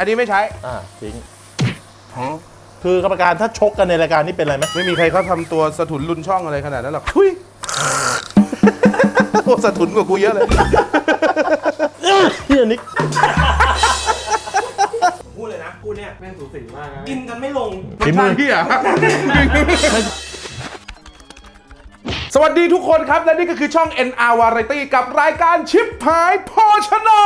อันนี้ไม่ใช้ อ่าทิ้งคือกรรมการถ้าชกกันในรายการนี้เป็นอะไรไหมไม่มีใครเขาทำตัวสะทุนรุนช่องอะไรขนาดนั้นหรอกทุยโอ้สะทุนกว่ากูเยอะเลยพี่อันนี้พูดเลยนะกูเนี่ยแม่งสูสีมากนะกินกันไม่ลงฝีมือพี่อะสวัสดีทุกคนครับ และนี่ก็คือช่อง NR Variety กับรายการชิปหายโภชนา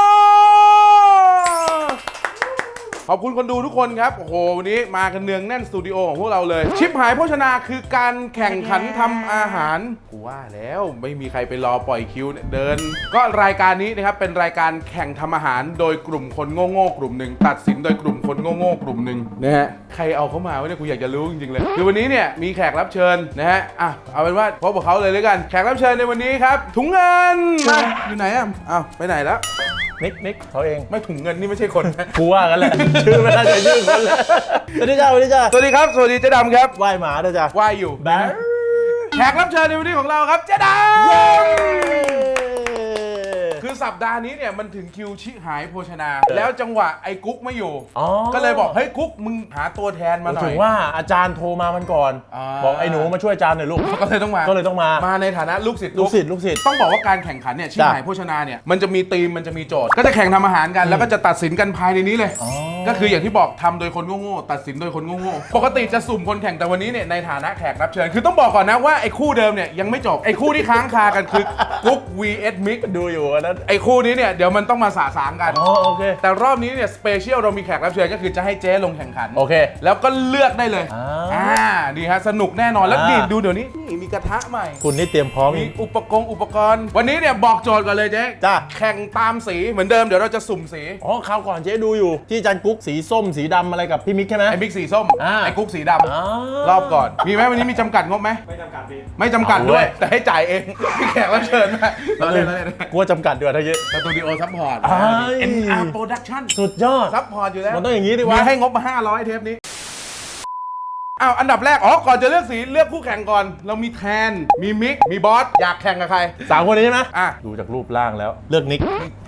ขอบคุณคนดูทุกคนครับ โอ้โห วันนี้มากันเนืองแน่นสตูดิโอของพวกเราเลย ชิปหายโภชนาคือการแข่งขันทำอาหาร กูว่าแล้วไม่มีใครไปรอปล่อยคิวเนี่ยเดิน ก็รายการนี้นะครับเป็นรายการแข่งทำอาหารโดยกลุ่มคนโง่ๆกลุ่มหนึ่งตัดสินโดยกลุ่มคนโง่ๆกลุ่มหนึ่งนะฮะ ใครเอาเข้ามาวะเนี่ยกูอยากจะรู้จริงๆเลย คือวันนี้เนี่ยมีแขกรับเชิญนะฮะ อะ เอาเป็นว่าพบกับเขาเลยเลยกัน แขกรับเชิญในวันนี้ครับ ถุงเงิน มาอยู่ไหนอะอ้าวไปไหนแล้ว นิกนิกเขาเอง ไม่ถุงเงินนี่ไม่ใช่คนนะ กูว่ากันแหละชื่อไม่น่าจะชื่อคนเลยสวัสดีจ้าสวัสดีจ้าสวัสดีครับ สวัสดีเจ๊ดำครับไหว้หมาด้วยจ้าว่ายอยู่แบงแขกรับเชิญในวันนี้ของเราครับเจ๊ดำคือสัปดาห์นี้เนี่ยมันถึงคิวชิหายโภชนา แล้วจังหวะไอ้กุ๊กไม่อยู่ อ๋อก็เลยบอกเฮ้ยกุ๊กมึงหาตัวแทนมาหน่ถึอยงว่าอาจารย์โทรมามันก่อน อ่า บอกไอ้หนูมาช่วยอาจารย์หน่อยลูก ก็เลยต้องมา ก็เลยต้องมา มาในฐานะลูกศิษย์ลูกศิษย์ลูกศิษย์ ต้องบอกว่าการแข่งขันเนี่ยชิจ้ะหายโภชนาเนี่ยมันจะมีธีมมันจะมีโจทย์ ก็จะแข่งทำอาหารกันแล้วก็จะตัดสินกันภายในนี้เลยอ๋อ ก็คืออย่างที่บอกทำโดยคนโง่ๆตัดสินโดยคนโง่ๆปกติจะสุ่มคนแข่งแต่วันนี้เนี่ยในฐานะแขกรับเชิญ คือต้องบอกก่อนนะว่าไอ้คู่เดิมเนี่ยยังไม่จบไอ้คู่ที่ค้างคากันคือกุ๊ก vs มิกดูอยู่อันนั้นไอ้คู่นี้เนี่ยเดี๋ยวมันต้องมาสะสางกัน อ๋อโอเค แต่รอบนี้เนี่ยสเปเชียลเรามีแขกรับเชิญก็คือจะให้เจ๊ลงแข่งขันโอเคแล้วก็เลือกได้เลยอ่าอ่าดีฮะสนุกแน่นอนแล้วอ่า ดีดูเดี๋ยวนี้นี่มีกระทะใหม่ คุณนี่เตรียมพร้อมมีอีก อุปกรณ์อุปกรณ์ วันนี้เนี่ยบอกโจทย์ก่อนเลยเจ๊จ้ะ แข่งตามสีเหมือนเดิมเดี๋ยวเราจะสุ่มสี อ๋อคราวก่อนเจ๊ดูอยู่ที่อาจารย์กุ๊กสีส้มสีดำอะไรกับพี่มิกใช่ไหม ไอ้บิ๊กสีส้ม อ่า ไอ้กุ๊กสีดอ่าำรอบก่อน มีไหมวันนี้มีจำกัดงบไหม ไม่จำกัดพี่ไม่จำกัดเอาด้วยเว้ยแต่ให้จ่ายเองพี่แขกรับเชิญมาเราเล่นเราเล่นกลัวจำกัดด้วยถ้าเยอะ สตูดิโอซัพพอร์ต อ้าย NR Production สุดยอด ซัพพอร์ตอยู่แล้วมันต้องอย่างนี้ดิมีวะให้งบมา 500 เทปนี้ อ้าวอันดับแรก อ๋อ ก่อนจะเลือกสีเลือกคู่แข่งก่อน เรามีแทน มีมิก มีบอส อยากแข่งกับใคร สามคนนี้ใช่ไหมอะ ดูจากรูปร่างแล้ว เลือกนิก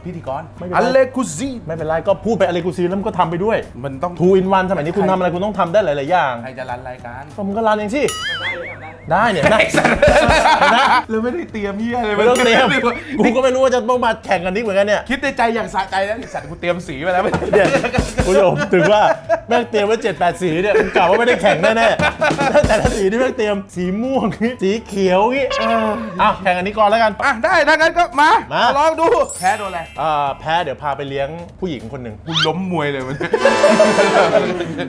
พิธีกรไม่เป็นไรอเลกุซีไม่เป็นไรก็พูดไปอะไรกูซีแล้วมันก็ทำไปด้วยมันต้องทูอินวันสมัยนี้คุณทำอะไรคุณต้องทำได้หลาย ๆ อย่างใครจะรันรายการ ก็มึงก็รันเองสิได้เลยทำได้ได้เนี่ยได้เราไม่ได้เตรียมเฮียเลยไม่ต้องเตรียมกูก็ไม่รู้ว่าจะต้องมาแข่งกันนิกเหมือนกันเนี่ยคิดในใจอย่างสะใจแล้วไอ้สัตว์กูเตรียมสีมาแล้วเนี่ยคุณผู้ชมถึงว่าแม่งเตรียมไว้เจ็ดแปดสีเนี่ยมันกล่าวว่าไม่ได้แข่งแน่ๆแต่ละสีที่แม่งเตรียมสีม่วงสีเขียวงี้เอออะแข่งอันนี้ก่อนแล้วกัน อะได้ถ้างั้นก็มามา ลองดู แพ้โดนอะไรอ่าแพ้เดี๋ยวพาไปเลี้ยงผู้หญิงคนหนึ่งกูล้มมวยเลยมัน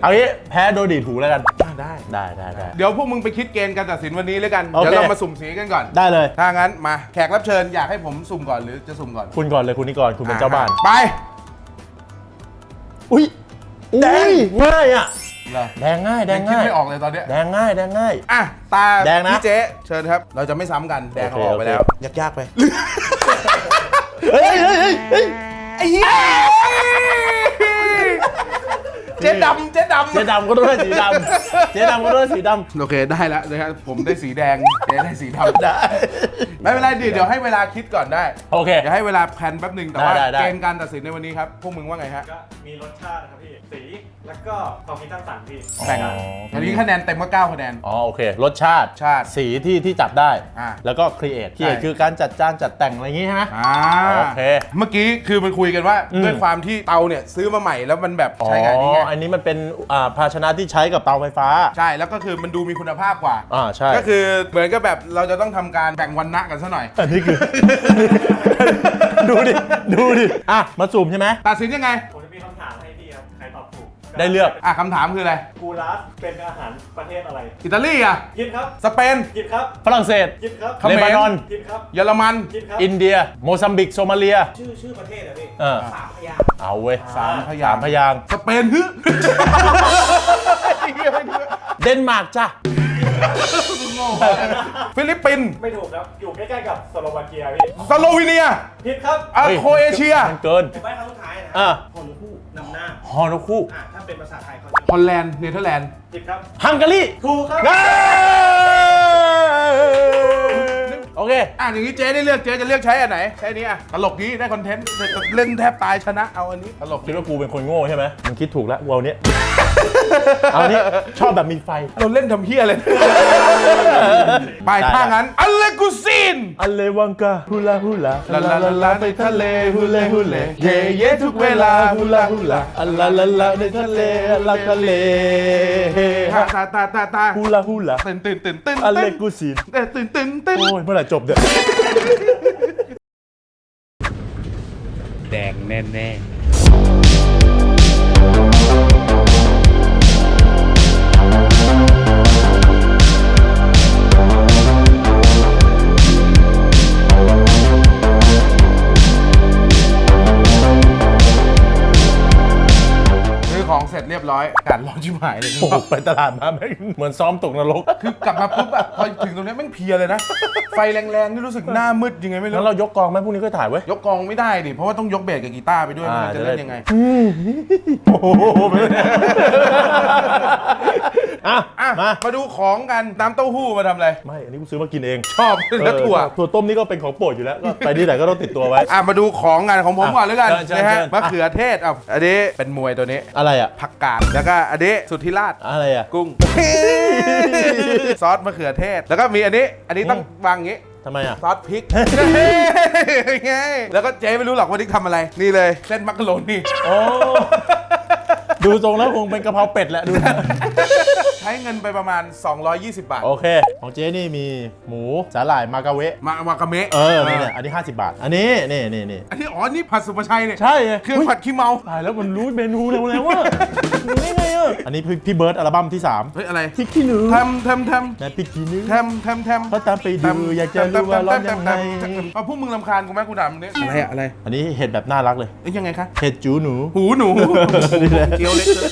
เอางี้แพ้โดยดีดหูแล้วกัน ได้ ได้ได้ได้ เดี๋ยวพวกมึงไปคิดเกณฑ์การตัดสินวันนี้แล้วกัน โอเค เดี๋ยวเรามาสุ่มสีกันก่อน ได้เลย ถ้างั้นมาแขกรับเชิญอยากให้ผมสุ่มก่อนหรือจะสุ่มก่อนคุณก่อนเลยคุณนี่ก่อนคุณเป็นเจ้าบ้าน ไป อุ้ยแดงอุ้ยง่ายอะ เหรอแดงง่ายแดยังงคิดง่ายไม่ออกเลยตอนเนี้ยแดงง่ายแดงง่าย อะตาแดงนะ พี่เจ๊เชิญครับ เราจะไม่ซ้ำกันแดงเอาโอเคออกไปโอเคแล้วยากๆไปเฮ้ยเฮ้ยเฮ้ยเฮ้ยไอ้เหี้ยเจ๊ดำเจ๊ดำเจ๊ดำก็ต้องได้สีดำเจ๊ดำก็ต้องได้สีดโอเคได้แล้วนะครับผมได้สีแดงเจ๊ได้สีดำำได้ ไม่เป็นไรดิเดี๋ยวให้เวลาคิดก่อนได้ โอเค เดี๋ยวให้เวลาแพลนแป๊บหนึ่งแต่ว่าได้ได้ได้ เกณฑ์การตัดสินในวันนี้ครับ พวกมึงว่าไงฮะก็มีรสชาตินะครับพี่ สีแล้วก็ความคิดสร้างสรรค์พี่ แบ่งอ๋ออันนี้คะแนนเต็มก็9คะแนน อ๋อโอเค รสชาติชาติสีที่ที่จับได้ อ่าแล้วก็ครีเอทครีเอทใช่ คือการจัดจานจัดแต่งอะไรอย่างงี้ใช่ไหม อ่าโอเคเมื่อกี้คือมันคุยกันว่าอืม ด้วยความที่เตาเนี่ยซื้อมาใหม่แล้วมันแบบอ๋อใช้งานนี้ไงอันนี้มันเป็นอ่าภาชนะที่ใช้กับเตาไฟฟ้า ใช่ แล้วก็คือมันดูมีคุณภาพกว่า อ่าใช่ ก็คือเหมือนกับแบบเราจะต้องทำการแบ่งวันณะกันซะหน่อย อันนี้คือ ดูดิ ดูดิ อะ มาซูมใช่ไหม ตัดสินยังไง ผมจะมีคำถามให้พี่ครับ ใครตอบถูกได้เลือก อะคำถามคืออะไร กูรัสเป็นอาหารประเทศอะไร อิตาลีอะ ยินครับ สเปน ยินครับ ฝรั่งเศส ยินครับ เขมร เลบานอน ยินครับ เยอรมัน ยินครับ อินเดีย โมซัมบิก โซมาเลีย ชื่อชื่อประเทศอะพี่เออ สามพยางค์เอาเว้ยสามพยาสางมค์พยางค์สเปนฮึ เดนมาร์กจ้ะ ฟิลิปปินส์ไม่ถูกครับ อยู่ใกล้ๆกับสโลวาเกียพี่สโลวีเนียผิดครับอะฮ้ยโครเอเชีย มันเกิน ผมไปครั้งสุดท้ายนะอะฮอนคู่นำหน้าฮอนกคู่อะถ้าเป็นภาษาไทยเขาจะฮอลแลนด์ เนเธอร์แลนด์ผิดครับ ฮังการีถูกครับเอ้ยโอเค อะอย่างนี้เจ๊ได้เลือกเจ๊จะเลือกใช้อันไหน ใช้อันนี้อะตลกนี้ได้คอนเทนต์เล่นแทบตายชนะเอาอันนี้ตลกคิดว่ากูเป็นคนโง่ใช่ไหมมึงคิดถูกแล้วกูเอาเนี้ย เอาเนี้ยชอบแบบมีไฟ เราเล่นทำเฮียอะไรไปถ้างั้น อัลเลกุซิน อัลเลวังกาฮูลาฮูลาลาลาลาลาในทะเลฮูเลฮูเลเย่เย่ทุกเวลาฮูลาฮูลาอัลลาลาลาในทะเลอัลลาทะเลเฮตาฮะตาตาตาตาฮูลาฮูลาตื่นตื่นตื่นตื่นอัลเลกุซินตื่นตื่นตื่นโอ้ยเมื่อไหร่จบเนี่ยแดงแน่ซื้อ ร็จเรียบร้อยการร้อนชิบหายเลยโอ้โหไปตลาดมาแม่งเหมือนซ้อมตกนรก คือกลับมาปุ๊บอะพอถึงตรงเนี้ยแม่งเพลียเลยนะ ไฟแรงๆนี่รู้สึกหน้ามืดยังไงไม่รู้งั้นเรายกกองไหมพรุ่งนี้ก็ถ่ายไว้ยยกกองไม่ได้ดิเพราะว่าต้องยกเบสกับกีตาร์ไปด้วยไม่งั้นจะเล่นยังไง โอ้โหอะอะมา มาดูของกันน้ำเต้าหู้มาทำอะไร ไม่ อันนี้กูซื้อมากินเองชอบแล้วถั่ว เออถั่วต้มนี่ก็เป็นของโปรดอยู่แล้ว ก็ไปที่ไหนก็ต้องติดตัวไว้ อะมาดูของงานของผมอะก่อนแล้วกันเชิญนะฮะเชิญ มะเขือเทศอะอันนี้เป็นมวยตัวนี้ อะไรอะผักกาดแล้วก็อันนี้สุทธิราชอะไรอะ กุ้ง ซอสมะเขือเทศ แล้วก็มีอันนี้ อันนี้ต้องวางอย่างงี้ ทำไมอะ ซอสพริกไงแล้วก็เจ๊ไม่รู้หรอกว่านี่ทำอะไร นี่เลยเส้นมักกะโรนีโอ้ ดูทรงแล้วคงเป็นกะเพราเป็ดแหละดูนะใช้เงินไปประมาณ 220 บาท โอเค ของเจ๊นี่มีหมูสาหร่ายมากาเวะ มามากาเมะเออนี่เนี่ยอันนี้ 50 บาท อันนี้นี่นี่นี่อันนี้อ๋อ นี่ผัดสุภาชัยเนี่ย ใช่ไงเครื่องผัดขี้เมาตายแล้วมันรู้เมนูแล้วแล้วว่ารู้ได้ไงอะอันนี้พี่พี่เบิร์ดอัลบั้มที่เฮ้ย อะไร3ที่ขี้หนูทำทำทแม่พี่ขี้หนูำทำทำทำก็ตามไปดูอยากจะรู้ว่าร้อนยังไงเอาพวกมึงลำคาญกูไหมกูถามเนี่ยอะไรอะอะไร อันนี้เห็ดแบบน่ารักเลยเอ้ยยังไงคะเห็ดจูหนู หูหนู นี่แหละเกี๊ยวเล็กเลย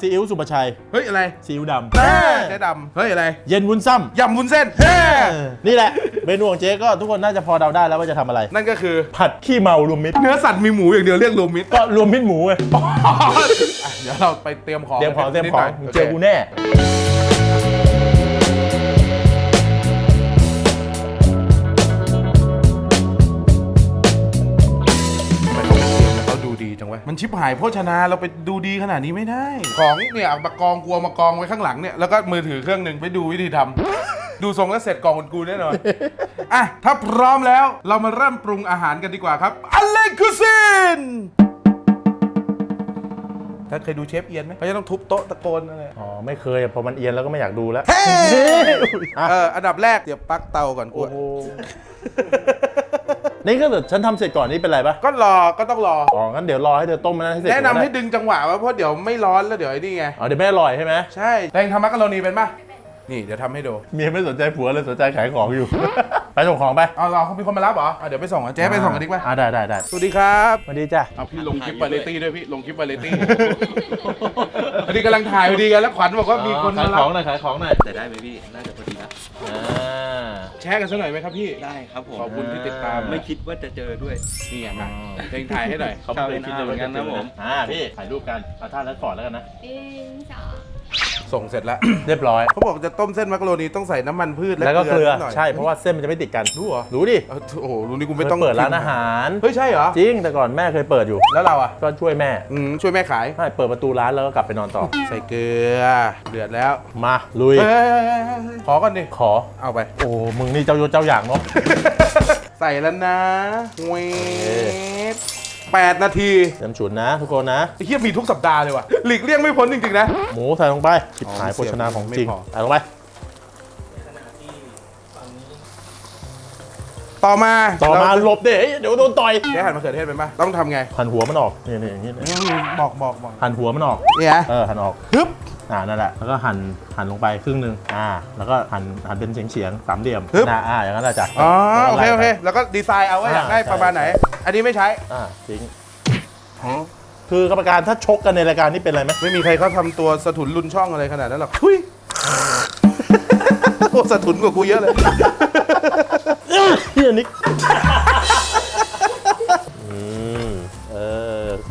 ซีอิ๊วสุปชัยเฮ้ยอะไรซีอิ๊วดำแม่เจ๊ดำเฮ้ยอะไร เย็นวุ้นซ้ยำวุ้นเส้นเฮ้ำนี่แหละเมนูของเจ๊ก็ทุกคนน่าจะพอเดาได้แล้วว่าจะทำอะไร นั่นก็คือผัดขี้เมารวมมิตรเนื้อสัตว์มีหมูอย่างเดียวเรียกรวมมิตรก็รวมมิตรหมูไงอะเดี๋ยวเราไปเตรียมของเตรียมของเตรียมของนิดหน่ยเจอกูแน่ มันชิบหายโภชนาเราไปดูดีขนาดนี้ไม่ได้ ของเนี่ยเอามากองกลัวมากองไว้ข้างหลังเนี่ยแล้วก็มือถือเครื่องหนึ่งไปดูวิธีทำดูทรงแล้วเสร็จกองคนกูแน่นอนอะถ้าพร้อมแล้วเรามาเริ่มปรุงอาหารกันดีกว่าครับอเลกุซินถ้าเคยดูเชฟเอียนไหมเขาจะต้องทุบโต๊ะตะโกนอะไรอ๋อไม่เคยอะพอมันเอียนแล้วก็ไม่อยากดูแล้วอะเอออันดับแรกเดี๋ยวปลั๊กเตาก่อนกูโอ้โห นี่ก็เกิดฉันทำเสร็จก่อนนี่เป็นไรปะก็รอก็ต้องรอ อ๋องั้นเดี๋ยวรอให้เธอต้มมันนั้นให้เสร็จแนะนำให้ก่อดึงจังหวะไว้เพราะเดี๋ยวไม่ร้อนแล้วเดี๋ยวไอ้นี่ไง อ๋อเดี๋ยวไม่อร่อยใช่ไหมใช่แรงทำมักกะโรนีเป็นปะนี่เดี๋ยวทำให้ดู เมียไม่สนใจผัวเลยสนใจขายของอยู่ ไปส่งของไปเอาเราเขามีคนมารับเหรออะเดี๋ยวไปส่งอะเจ๊ไปส่งกันดีกว่าอ่าได้ได้ได้สวัสดีครับสวัสดีจ้ะ เอาพี่ลงคลิปวาไรตี้ด้วยพี่ลงคลิปวาไรตี้ พอดีกำลังถ่ายพอดีกันแล้วขวัญบอกว่ามีคนขามายขรัองบหน่อยขายของหน่อย แต่ได้ไหมพี่ น่าจะพอดีนะอ่า แชร์กันสักหน่อยไหมครับพี่ ได้ครับผมขอบคุณที่ติดตาม ไม่คิดว่าจะเจอด้วย นี่ไงมาเองถ่ายให้หน่อย เขาไม่เคยคิดเลยว่าจะข่าวเป็นอาเหมือนกันนะผม อ่าพี่ถ่ายรูปกันเอาท่าแล้วก่อนแล้วกันนะ หนึ่งสอง ส่งเสร็จแล้ว เรียบร้อย เขาบอกจะต้มเส้นมักกะโรนีต้องใส่น้ำมันพืชแล้วก็เกลือนิดหน่ยใช่เพราะว่าเส้นมันจะไม่ติดกันรู้เหรอรู้ดิเออโอ้โหรู้นี่กูเคไม่ยต้องเปิดร้านอาหารเฮ้ยใช่เหรอจริงแต่ก่อนแม่เคยเปิดอยู่ แล้วเราอะก็ช่วยแม่อืมช่วยแม่ขาย ใช่เปิดประตูร้านแล้วก็กลับไปนอนต่อ ใส่เกลือเดือดแล้วมาลุยเฮ้ยขอก่อนดิขอ เอาไป โอ้มึงนี่เจ้าโยเจ้าอย่างเนาะ ใส่แล้วนะเวท แปดนาทีเตรียมฉุนนะ ทุกคนนะไอ้เหี้ยมีทุกสัปดาห์เลยว่ะหลีกเลี่ยงไม่พ้นจริงๆนะ หมูใส่ลงไปชิบหายอ๋อโภชนาของจริงไม่พอ ใส่ลงไป ต่อมาต่อมาเรหลบเด้เดี๋ยวโดนต่อยเจ๊หั่นมะเขือเทศเป็นปะต้องทำไงหันหัวมันออกนี่นี่อย่างนี้บอกบอกบอกหันหัวมันออก เนี่ยเออหันออก ฮึบ อ่านั่นแหละแล้วก็หั่นหั่นลงไปครึ่งหนึ่งอ่าแล้วก็หั่นหั่นเป็นเฉียงเฉียงๆสามเหลี่ยมนะอ่าอย่างนั้นแหละจ้ะอ๋อโอแล้วก็เคไล่โอเคไปแล้วก็ดีไซน์เอาว่าอยากได้อ่าประมาณไหน อันนี้ไม่ใช้ อ่าทิ้งคือกรรมการถ้าชกกันในรายการนี่เป็นอะไรไหมไม่มีใครเขาทำตัวสะทุนรุนช่องอะไรขนาดนั้นหรอกทุยโอ้สะทุนกว่ากูเยอะเลยพี่นิก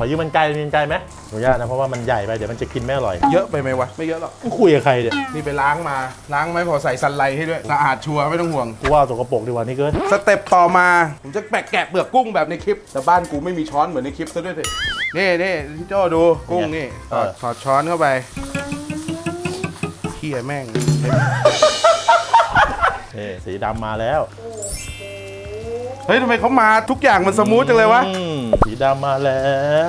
อืมเออขอยืมมันไกลมีมันไกลไหมขออนุญาตนะเพราะว่ามันใหญ่ไปเดี๋ยวมันจะกินไม่อร่อยเยอะไปไหมวะ ไม่เยอะหรอก มึงคุยกับใครเนี่ยนี่ไปล้างมา ล้างไม่พอใส่ซันไลท์ให้ด้วย สะอาดชัวร์ไม่ต้องห่วง กูว่าสกปรกดีกว่านี่เกินสเต็ปต่อมา ผมจะแปะแกะเปลือกกุ้งแบบในคลิป แต่บ้านกูไม่มีช้อนเหมือนในคลิปซะด้วยสินี่นี่พี่โจดูกุ้งนี่ถอดถอดช้อนเข้าไปเฮียแม่ง นี่สีดำมาแล้ว เฮ้ยทำไมเขามาทุกอย่างมันสมูทจังเลยวะ อืมสีดำมาแล้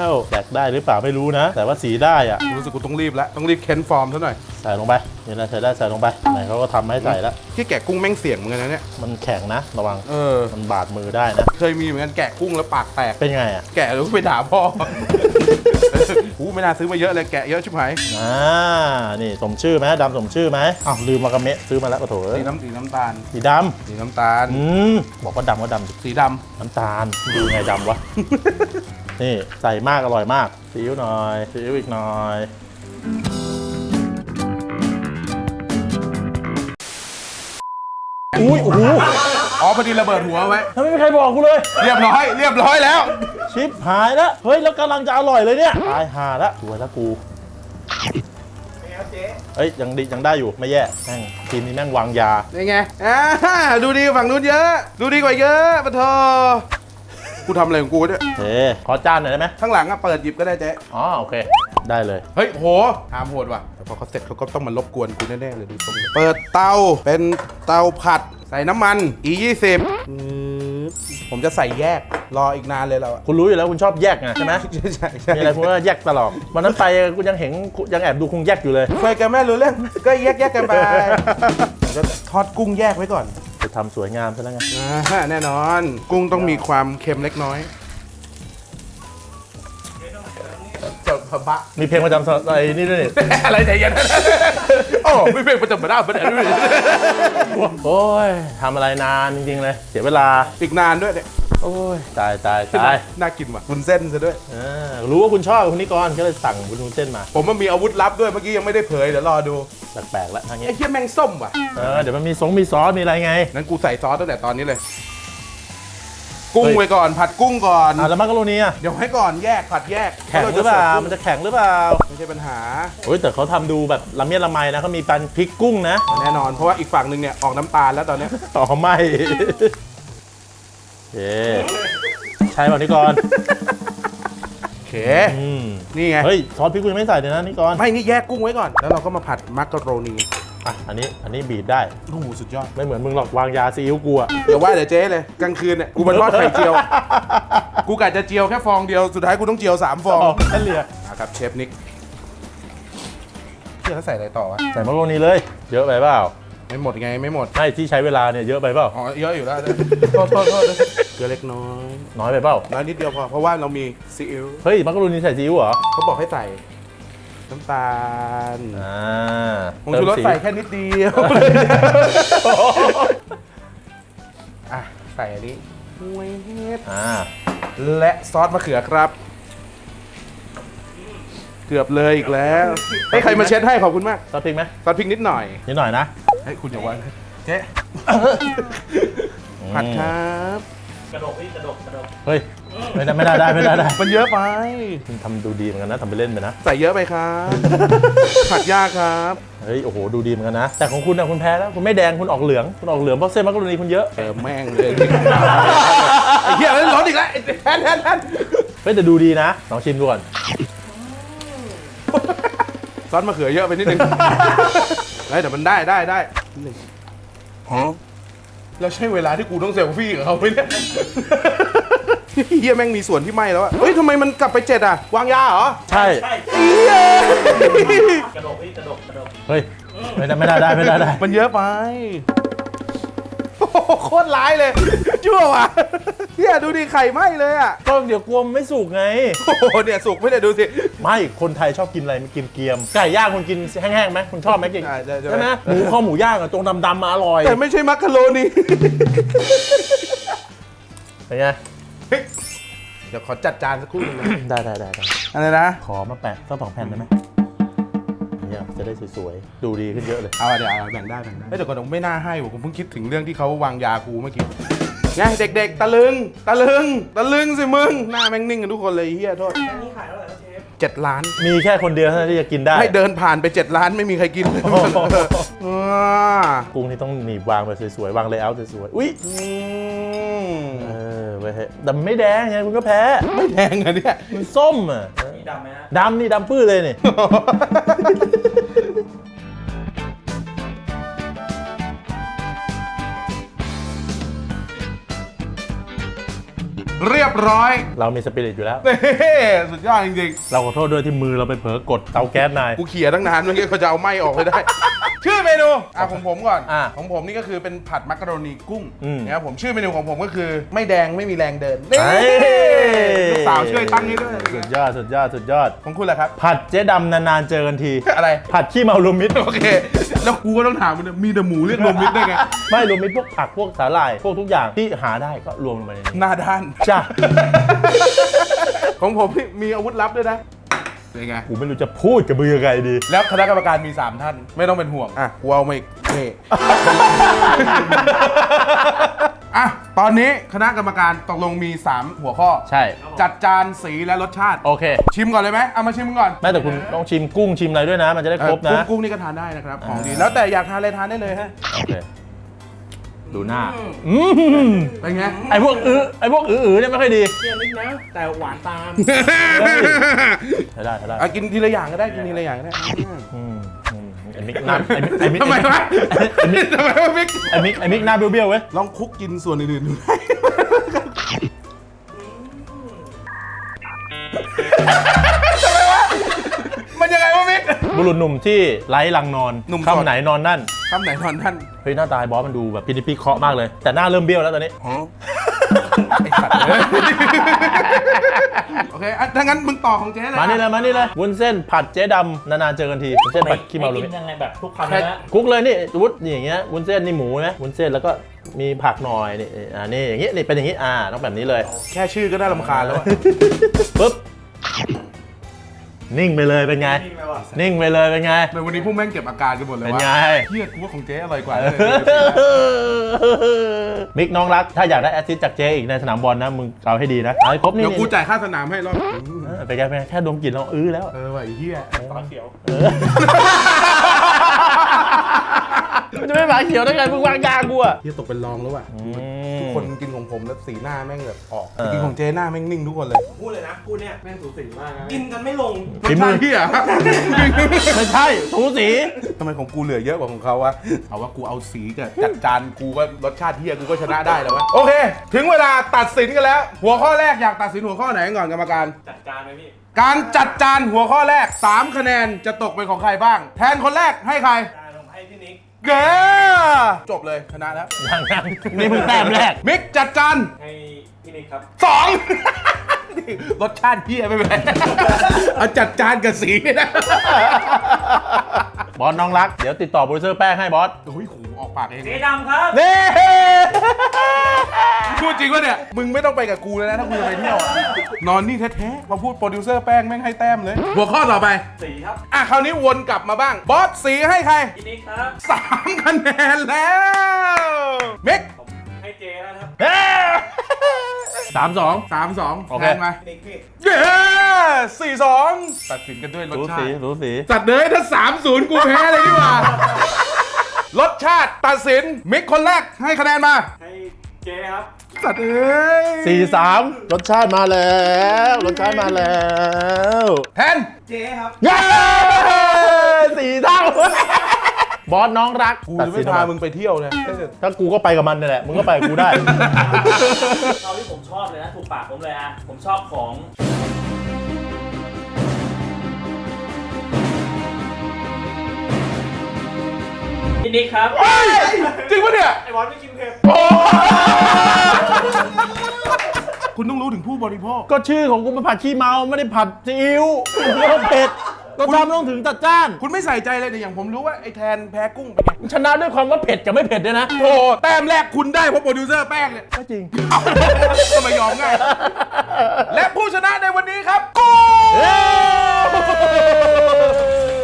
วแดกได้หรือเปล่าไม่รู้นะ แต่ว่าสีได้อะรู้สึกกูต้องรีบแล้ว ต้องรีบเค้นฟอร์มซะหน่อย ใส่ลงไปนี่นะใส่ได้ใส่ลงไปไหนเขาก็ทำให้ใส่แล้ว ที่แกะกุ้งแม่งเสี่ยงเหมือนกันนะเนี่ย มันแข็งนะ ระวัง เออ มันบาดมือได้นะ เคยมีเหมือนกันแกะกุ้งแล้วปากแตก เป็นไงอะแกะแล้วก็ไปด่าพ่อกูไม่น่าซื้อมาเยอะเลยแกะเยอะชิบหายอ่านี่สมชื่อไหมดำสมชื่อไหมอ้าวลืมมากระเมะซื้อมาแล้วโอ้โถเอ้สียน้ำสีน้ำตาล สีดสีน้ำตาลำอืมบอกว่าดำก็ดำดิสีดน้ำตาลดูไงดำวะ นี่ใส่มากอร่อยมากซีอิ๊วหน่อยซีอิ๊วอีกหน่อย อุ้ยโอ้โหำอ๋อพอดีระเบิดหัวไว้ ทำไมไม่มีใครบอกกูเลย เรียบร้อย เรียบร้อยแล้ว ชิปหายแล้วเฮ้ยแล้วกำลังจะอร่อยเลยเนี่ยตายหาแล้วสวยแล้วกูเฮ้ยยังดียังได้อยู่ไม่แย่แม่งทีมนี้แม่งวางยา ยังไงอ่าดูดีกว่าฝั่งนู้นเยอะ ดูดีกว่าเยอะปะโทกูทำอะไรของกูเนี่ยเฮ้ขอจานหน่อยได้ไหมข้างหลังอะเปิดหยิบก็ได้เจ๊อ๋อโอเค ได้เลย เฮ้ยโหหามโหดว่ะแต่พ อเขาเสร็จเขาก็ต้องมารบกวนกูแน่ๆเลยดูตรงนี้เปิดเตาเป็นเตาผัดใส่น้ำมัน e 2 0 ผมจะใส่แยกรออีกนานเลยเราอะคุณรู้อยู่แล้วคุณชอบแยกไงใช่ไหมใช่ใช่ใช่มีอะไรคุณก็แยกตลอดวันนั้นไปคุณยังเห็นยังแอบดูคุณแยกอยู่เลยคุยกันแม่รู้เรื่อง ก็แยกแยกกันไปผมจะทอดกุ้งแยกไว้ก่อนจะทำสวยงามซะแล้วไงอ่าแน่นอน กุ้งต้องมีความเค็มเล็กน้อย พะบะมีเพลงประจำไอ้นี่ด้วยนี่อะไรใจเย็นโอ้ไม่เป็นประจำมาได้ประเดี๋ยวด้วยโอ้ยทำอะไรนานจริงๆเลยเสียเวลาอีกนานด้วยเนี่ยโอ้ยตายตายตายน่ากินว่ะคุณเส้นซะด้วยเออรู้ว่าคุณชอบคุณนิกรก็เลยสั่งคุณวุ้นเส้นมา ผมมันมีอาวุธลับด้วยเมื่อกี้ยังไม่ได้เผยเดี๋ยวรอดูแปลกๆแล้วทางนี้ไอ้เหี้ยแมงส้มว่ะเออเดี๋ยวมันมีสงมีซอสมีอะไรไงนั้นกูใส่ซอสตั้งแต่ตอนนี้เลย กุ้งเฮ้ยไว้ก่อน ผัดกุ้งก่อน อะแล้วมักกะโรนีอะเดี๋ยวให้ก่อนแยกผัดแยกแข็งหรือเปล่า มันจะแข็งหรือเปล่าไม่ใช่ปัญหาโอ้ยแต่เขาทำดูแบบละเมียดละไมนะเขามีปันพริกกุ้งนะ แน่นอนเพราะว่าอีกฝั่งหนึ่งเนี่ยออกน้ำตาลแล้วตอนเนี้ยต่อไม่ เย้ใช่ป่ะนิกรโอเค อืมนี่ไง เฮ้ย ซอสพริกกูยังไม่ใส่เลยนะนิกรไม่นี่แยกกุ้งไว้ก่อน แล้วเราก็มาผัดมักกะโรนี อะอันนี้อันนี้บีบได้ โอ้โหสุดยอด ไม่เหมือนมึงหรอกวางยาซีอิ๊วกูอะเดี๋ยวว่าเดี๋ยวเจ๊เลยกลางคืนเนี่ยกูมาทอดไข่เจียว กูกะจะเจียวแค่ฟองเดียวสุดท้ายกูต้องเจียวสามฟองออกแค่เหลียนะครับเชฟนิกเที่ยแล้วใส่อะไรต่อวะใส่มักกะโรนีเลย เยอะไปเปล่าไม่หมดไงไม่หมดไม่ที่ใช้เวลาเนี่ยเยอะไปเปล่าอ๋อเยอะอยู่แล้วโทษโทษโทษเกลือเล็กน้อยน้อยไปเปล่าน้อยนิดเดียวพอเพราะว่าเรามีซีอิ๊วเฮ้ยมักกะโรนีใส่ซีอิ๊วเหรอเขาบอกให้ใส่ น้ำตาลอ่าผงชูรสเติมสีใส่แค่นิดเดียวอะใส่อันนี้เวทอ่าและซอสมะเขือครับ เกือบเลยอีกแล้วให้ใครมาเช็ดให้ขอบคุณมากซอสพริกไหมซอสพริกนิดหน่อยนิดหน่อยนะให้คุณอย่าวันเจ๊ผัดครับ กระดกพี่กระดกกระดกเฮ้ยไม่ได้ไม่ได้ได้ไม่ได้ได้มันเยอะไปคุณทำดูดีเหมือนกันนะทำไปเล่นไปนะ ใส่เยอะไปครับผัดยากครับ เฮ้ยโอ้โหดูดีเหมือนกันนะ แต่ของคุณนะคุณแพ้แล้วคุณไม่แดงคุณออกเหลืองคุณออกเหลืองเพราะเส้นมักกะโรนีคุณเยอะเติมแม่งเลยไอ้เหี้ยเล่นร้อนอีกแล้วไอ้แทนแทนแทนเฮ้ยแต่ดูดีนะลองชิมดูก่อนซอสมะเขือเยอะไปนิดนึงเฮ้ยแต่มันได้ได้ได้นิดนึง แล้วใช่เวลาที่กูต้องเซลฟี่กับเขาไหมเนี่ย เฮียแม่งมีส่วนที่ไหม้แล้วอะเฮ้ยทำไมมันกลับไปเจ็ดอะวางยาเหรอใช่ใช่ เฮียกระดกพี่กระดกกระดกเฮ้ย ไม่ได้ไม่ได้ได้ไม่ได้ได้ มันเยอะไป โอ้โหโคตรร้ายเลยชั่วว่ะเฮียดูดิไข่ไหม้เลยอะก็เดี๋ยวกลัวมันไม่สุกไง โอ้โหเนี่ยสุกไม่ได้ดูสิ ไม่คนไทยชอบกินอะไรไม่กินเกรียมไก่ย่างคุณกินแห้งๆไหมคุณชอบไหมกินใช่ใช่ใช่ใช่ไหมหมูข้อหมูย่างอะตรงดำๆมาอร่อยแต่ไม่ใช่มักกะโรนีเป็นไงเฮ้ยเดี๋ยวขอจัดจานสักครู่หนึงนะ ได้ได้ได้ได้อะไรนะขอมาแปะสักสองแผ่นได้ไหม เนี่ยจะได้สวยๆ ดูดีขึ้นเยอะเลย เอาอะเดี๋ยวเอาแบ่งได้แบ่งได้เฮ้ยแต่ก่อนผมไม่น่าให้ว่ะผมเพิ่งคิดถึงเรื่องที่เขาวางยากูเมื่อกี้ไงเด็กๆตะลึงตะลึงตะลึงสิมึงหน้าแม่งนิ่งกันทุกคนเลยเฮียโทษอันนี้ขายเท่าไหร่ครับเชฟเจ็ดล้าน มีแค่คนเดียวเท่านั้นที่จะกินได้ ให้เดินผ่านไปเจ็ดล้านไม่มีใครกินเลยโอ้โหอ่ากุ้งนี่ต้องหนีบวางไปสวยๆ วางเลเยอร์สวยๆ อุ้ยอืมเออเว้ยแต่มันไม่แดงไงคุณก็แพ้ ไม่แดงอะเนี่ย มันส้มอะมี ดำไหมฮะ ดำนี่ดำปื้อเลยนี่ เรียบร้อยเรามีสปิริตอยู่แล้ว เฮ้สุดยอดจริงเราขอโทษด้วยที่มือเราไปเผลอกดเตาแก๊สนาย ๆ กูเขี่ยตั้งนานเมื่อกี้เขาจะเอาไม้ออกให้ได้ ชื่อเมนูอะของผมก่อนอะของผมนี่ก็คือเป็นผัดมักกะโรนีกุ้งอืมนะครับผมชื่อเมนูของผมก็คือ ไม่แดงไม่มีแรงเดินนี่เฮ้ย ลูกสาวช่วยตั้งให้ด้วยสุดยอดสุดยอดสุดยอด ของคุณแหละครับ ผัดเจ๊ดำนานๆเจอกันที อะไร ผัดขี้เมารวมมิตรโอเค แล้วกูก็ต้องถามมันมีแต่หมูเรียกรวมมิตรได้ไง ไม่รวมมิตรพวกผักพวกสาหร่าย พวกทุกอย่างที่หาได้ก็รวมลงไปในนี้หน้าด้านจ้าของผมนี่มีอาวุธลับด้วยนะเป็นไง กูไม่รู้จะพูดกับมือยังไงดี แล้วคณะกรรมการมี 3 ท่าน ไม่ต้องเป็นห่วง อะกูเอามาอีกนี่ อะ ตอนนี้คณะกรรมการตกลงมี 3 หัวข้อ ใช่ จัดจานสีและรสชาติ โอเค ชิมก่อนเลยไหมเอามาชิมก่อนแม่แต่คุณต้องชิมกุ้งชิมอะไรด้วยนะ มันจะได้ครบเอ่อกุ้งนะกุ้งนี่ก็ทานได้นะครับ ของดีอ่าแล้วแต่อยากทานอะไรทานได้เลยฮะ โอเค ดูหน้าอืมเป็นไงไอพวกอื้อไอพวกอื้อๆเนี่ยไม่ค่อยดีเปรี้ยวนิดนะ แต่หวานตามใช้ได้ใช้ได้อะกินทีละอย่างก็ได้กินทีละอย่างก็ได้อืมอืมไอมิกหน้าไอมิกไอมิกทำไมวะทำไมวะมิกไอมิกไอมิกหน้าเบี้ยวๆเว้ยลองคลุกกินส่วนอื่นๆดู บุรุษหนุ่มที่ไร้ลังนอนหนุ่มโสด คำไหนนอนนั่น คำไหนนอนท่านเฮ้ยหน้าตาไอ้บอสมันดูแบบพินิจพิเคราะห์มากเลย แต่หน้าเริ่มเบี้ยวแล้วตอนนี้ ไอสัตว์เลยโอเคอะถ้างั้นมึงต่อของเจ๊เลยมานี่เลยมานี่เลยวุ้นเส้นผัดเจ๊ดำนานๆเจอกันทีวุ้นเส้นผัดขี้เมาลุกิยนยังไงแบบทุกคำเลยนะคุกเลยนี่วุ้นนี่อย่างเงี้ยวุ้นเส้นนี่หมูนะวุ้นเส้นแล้วก็มีผักหน่อยนี่อ่านี่อย่างเงี้ยนี่เป็นอย่างงี้อ่าต้องแบบนี้เลย แค่ชื่อก็น่ารำคาญแล้วอะ ปุ๊บ นิ่งไปเลยเป็นไง นิ่งไปว่ะนิ่งไปเลยเป็นไงในวันนี้พวกแม่งเก็บอาการกันหมดเลยเป็นว่าไง เฮียกูว่าของเจ๊อร่อยกว่าเลย มิกน้องรัก ถ้าอยากได้แอสซิสต์จากเจอีกในสนามบอลนะ มึงเอาให้ดีนะ เอาให้ครบนี่เดี๋ยวกูจ่ายค่าสนามให้รอบเออไปนไงไปนไงแค่ดมกลิ่นเราอื้อแล้ว เออว่ะไอ้เฮีย ตาเขียว มันจะไม่หมาเขียวได้ไงมึงวางยากูอะเฮียตกเป็นรองแล้วว่ะทุกคนกินของผมแล้วสีหน้าแม่งแบบออกเออกินของเจ๊หน้าแม่งนิ่งทุกคนเลย พูดเลยนะพูดเนี่ยแม่งสูสีมากนะกินกันไม่ลงฝีมือเฮียไม่ใช่ถูสีทำไมของกูเหลือเยอะกว่าของเขาวะเอาว่ากูเอาสีกับจัดจานกูก็รสชาติเฮียกูก็ชนะได้แล้ววะโอเค ถึงเวลาตัดสินกันแล้ว หัวข้อแรกอยากตัดสินหัวข้อไหนก่อนกรรมการจัดการไหมพี่การจัดจานหัวข้อแรก 3 คะแนนจะตกเป็นของใครบ้าง แทนคนแรกให้ใคร เก๋จบเลยชนะแล้วยังยังนี่มึงแต้มแรก มิกจัดจานให้พี่นิกครับสอง รสชาติเฮียไม่เป็นไรเอาจัดจานกับสีนะ บอสน้องรัก เดี๋ยวติดต่อโปรดิวเซอร์แป้งให้บอสโอ้ยหูออกปากเอง เจ๊ดำครับ นี่ พูดจริงวะเนี่ย มึงไม่ต้องไปกับกูแล้วนะ ถ้ากูจะไปเที่ยวอะนอนนี่แท้ๆพอพูดโปรดิวเซอร์แป้งแม่งให้แต้มเลย หัวข้อต่อไป สีครับอะคราวนี้วนกลับมาบ้าง บอสสีให้ใครพี่นิกครับ สามคะแนนแล้วมิกผมให้เจ๊แล้วครับ สามสอง สามสองโอเค แทนมาพี่นิกพี่เย้สี่สองตัดสินกันด้วยรสรู้ชาสีติ รู้สี สัตว์เลยถ้าสามศูนย์กูแพ้เลยดีกว่า รสชาติตัดสิน มิกคนแรกให้คะแนนมา ให้เจ๊ครับสัตว์เอ้ยสี่สามรสชาติมาแล้วรสชาติมาแล้วแทน เจ๊ครับเย้สี่เท่า บอสน้องรักกูตัดจะสิไม่นออกพามามึงไปเที่ยวเลยถ้ากูก็ไปกับมันนี่แหละ มึงก็ไปกับกูได้เอาที่ผมชอบเลยนะ ถูกปากผมเลยอะ ผมชอบของพี่นิกครับเฮ้ยจริงปะเนี่ย ไอ้บอลไม่กินเผ็ดคุณต้องรู้ถึงผู้บริโภค ก็ชื่อของกูมันผัดขี้เมา ไม่ได้ผัดซีอิ๊วก็เผ็ด ก็ทำต้องถึงจัดจ้าน คุณไม่ใส่ใจเลยเนี่ยอย่างผมรู้ว่าไอ้แทนแพ้กุ้งเป็นไงชนะด้วยความว่าเผ็ดกับไม่เผ็ดด้วยนะโอ้แต้มแรกคุณได้เพราะโปรดิวเซอร์แป้งเนี่ย ก็จริงทำไมยอมง่าย และผู้ชนะในวันนี้ครับกู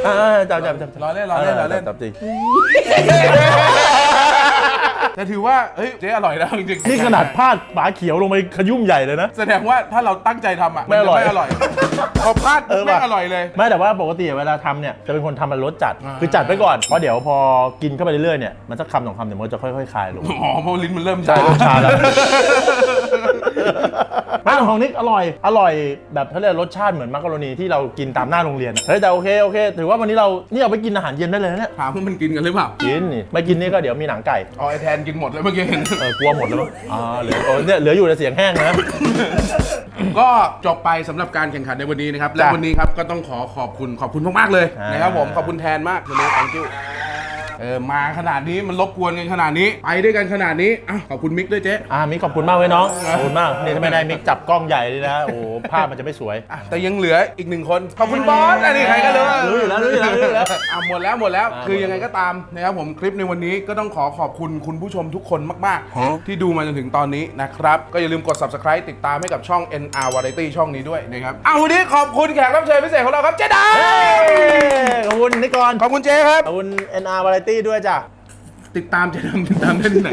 อ่าจับจับจับรอเล่นรอเล่นรอเล่นจับจริง แต่ถือว่าเฮ้ยเจ๊อร่อยนะจริงๆนี่ขนาดพลาดฝาเขียวลงไปขยุ่มใหญ่เลยนะ แสดงว่าถ้าเราตั้งใจทำอะไม่อร่อยนจะไม่อร่อย พอพลาดเออไม่ว่ะอร่อยเลย ไม่แต่ว่าปกติเวลาทำเนี่ยจะเป็นคนทำมันรสจัดอ่าคือจัดไปก่อน เพราะเดี๋ยวพอกินเข้าไปเรื่อยๆเนี่ยมันสักคำสองคำเดี๋ยวมันจะค่อยๆคลายลง อ๋อเพราะลิ้นมันเริ่มใช่ชาเริ่มชาแล้ว ไม่แต่ของนิกอร่อย อร่อยแบบเขาเรียกรสชาติเหมือนมักกะโรนีที่เรากินตามหน้าโรงเรียนอะเฮ้ยแต่โอเคโอเค ถือว่าวันนี้เรานี่เอาไปกินอาหารเย็นได้เลยนะเนี่ยถามว่ามันกินกันหรือเปล่ากินนี่ไม่กินนี่ก็เดี๋ยวมีหนังไก่ อ๋อไอแทนกินหมดแล้วเมื่อกี้เห็น เออกลัวหมดแล้วมั้งอ๋อเหลือโอ้เนี่ยเหลืออยู่แต่เสียงแห้งนะ ก็จบไปสำหรับการแข่งขันในวันนี้นะครับ และจ้ะวันนี้ครับก็ต้องขอขอบคุณขอบคุณมากๆเลยอ่านนะครับผม ขอบคุณแทนมากวันนี้ thank you เออมาขนาดนี้มันรบกวนกันขนาดนี้ ไปด้วยกันขนาดนี้อะขอบคุณมิกด้วยเจ๊อ่ามิกขอบคุณมากเว้ยน้องขอบคุณมากนี่ถ้าไม่ได้มิกจับกล้องใหญ่เลยนะโอ้โหภาพมันจะไม่สวย อะแต่ยังเหลืออีกหนึ่งคนขอบคุณบอสอันนี้ใครก็รู้รู้อยู่แล้วรู้อยู่แล้วรู้อยู่แล้ว อะหมดแล้วหมดแล้ว อ่าคือยังไงก็ตามนะครับผมคลิปในวันนี้ก็ต้องขอขอบคุณคุณผู้ชมทุกคนมาก ๆ ที่ดูมาจนถึงตอนนี้นะครับ ก็อย่าลืมกด subscribe ติดตามให้กับช่อง NR Variety ช่องนี้ด้วยนะครับเอาวันนี้ขอบคุณแขกรับเชิญพิเศษของเราครับเจ๊ดาเฮ้ยขอบคุณนิกรขอบคุณเจ๊ครับ ขอบคุณ NR Variety ด้วยจ้ะติดตามจะทำติดตามได้ที่ไหน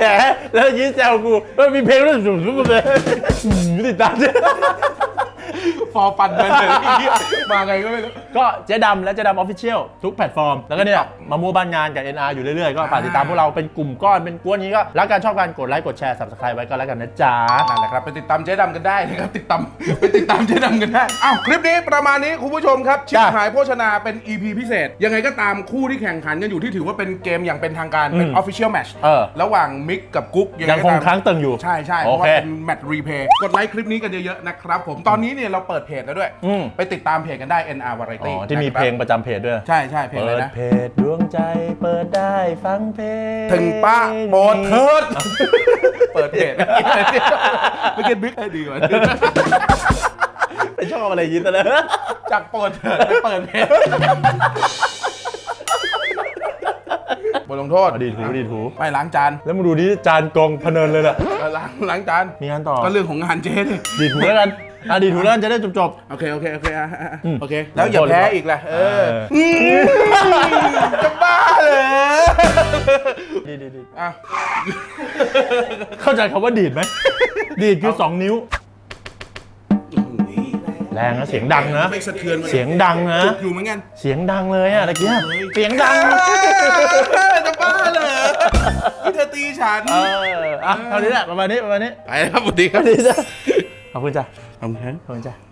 แหมแล้วยิ้มแซวกูว่ามีเพลงด้วยสุดๆเลยติดตามด้วย ฟอร์ฟันไปเลยไอ้เหี้ยมาไงก็ไม่รู้ ก็เจ๊ดำและเจ๊ดำออฟฟิเชียลทุกแพลตฟอร์ม แล้วก็เนี่ยมามัวบ้านงานกับ NR อยู่เรื่อยๆ ก็ฝากติดตามพวกเราเป็นกลุ่มก้อนเป็นกวนนี้ก็รักการชอบการกดไลค์กดแชร์ subscribe ไว้ก็แล้วกันนะจ๊ะ นั่นแหละครับไปติดตามเจ๊ดำกันได้นะครับติดตามไปติดตามเจ๊ดำกันได้อ้าวคลิปนี้ประมาณนี้คุณผู้ชมครับชิปจ้ะหายโภชนาเป็น EP พิเศษ ยังไงก็ตามคู่ที่แข่งขันกันอยู่ที่ถือว่าเป็นเกมอย่างเป็นทางการเป็น อืม Official Match เออ ระหว่างมิกกับกุ๊กยังไก็คงตาม ค้างตึงอยู่ ใช่ใช่เพโอราะว่าเค เป็นแมตช์รีเพย์กดไลค์คลิปนี้กันเยอะๆนะครับผมตอนนี้เนี่ยเราเปิดเพจแล้วด้วย อืม ไปติดตามเพจกันได้ NR อ๋ Variety อที่มีนะครับเพลงประจำเพจด้วย ใช่ใช่เพลงเปิอะไรดนะเพจดวงใจเปิดได้ฟังเพลงถึงป้าโปรดเทิดเปิดเพจเมื่อกี้บิ๊กให้ดีกว่าไปชอบอะไรยินแต่แล้วจากโปรดเถิดไปเปิดเพจบทลงโทษ ดีถูดีถูไม่ล้างจานแล้วมึงดูนี่จานกองพะเนินเลยล่ะเออล้างล้างจาน มีงานต่อก็เรื่องของงานเจ๊ดิดีถูแล้วกัน อะดีถูแล้วกันจะได้จบ โอเค โอเค โอเคอะอะอะอืมโอเค แล้วอย่าแพ้อีกล่ะ เออเออจะบ้าเลยๆดีดีดีอะเข้าใจคำว่าดีดไหม ดีดคือ2นิ้ว แรงนะเสียงดังนะ ไม่สะเทือนมาเสียงดังนะ จุกอยู่เหมือนกันเสียงดังเลยอะตะเกียเสียงดังจะบ้าเลยที่เธอตีฉัน เอออะเท่านี้แหละประมาณนี้ประมาณนี้ ไปแล้วครับสวัสดีครับดีจ้ะขอบคุณจ้ะ ขอบคุ